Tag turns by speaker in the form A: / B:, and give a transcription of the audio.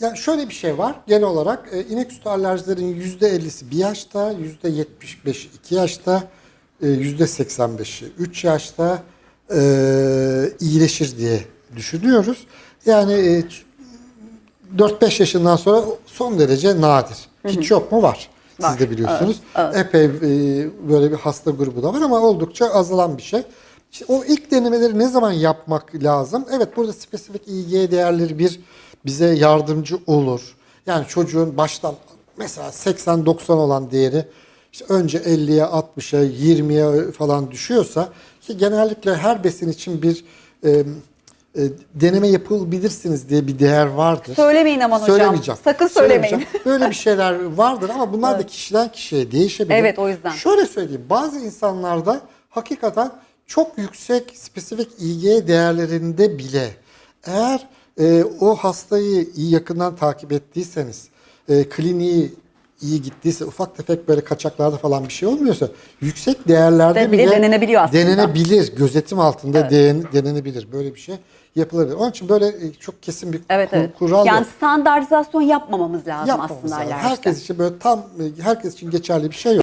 A: Yani şöyle bir şey var. Genel olarak e, inek sütü alerjilerin %50'si 1 yaşta, %75'i 2 yaşta, e, %85'i 3 yaşta e, iyileşir diye düşünüyoruz. Yani e, 4-5 yaşından sonra son derece nadir. Hiç yok mu? Var. Siz
B: Var.
A: de biliyorsunuz.
B: Evet,
A: Epey e, böyle bir hasta grubu da var ama oldukça azalan bir şey. İşte o ilk denemeleri ne zaman yapmak lazım? Evet burada spesifik İG değerleri bir bize yardımcı olur. Yani çocuğun baştan mesela 80-90 olan değeri işte önce 50'ye 60'a 20'ye falan düşüyorsa ki genellikle her besin için bir e, e, deneme yapabilirsiniz diye bir değer vardır.
B: Söylemeyin aman hocam.
A: Söylemeyeceğim.
B: Sakın söylemeyin.
A: Söylemeyeceğim. Böyle bir şeyler vardır ama bunlar da kişiden kişiye değişebilir.
B: Evet, o yüzden.
A: Şöyle söyleyeyim. Bazı insanlarda hakikaten çok yüksek spesifik İG değerlerinde bile eğer e, o hastayı iyi yakından takip ettiyseniz, e, kliniği iyi gittiyse, ufak tefek böyle kaçaklarda falan bir şey olmuyorsa yüksek değerlerde
B: De- bile
A: bile
B: denenebiliyor aslında.
A: Denenebilir. Gözetim altında den- denenebilir. Böyle bir şey yapılabilir. Onun için böyle e, çok kesin bir
B: Evet
A: kur-
B: evet.
A: kural
B: yani
A: yok.
B: standartizasyon yapmamamız lazım
A: Yapmamız
B: aslında
A: lazım. Herkes için böyle tam herkes için geçerli bir şey yok.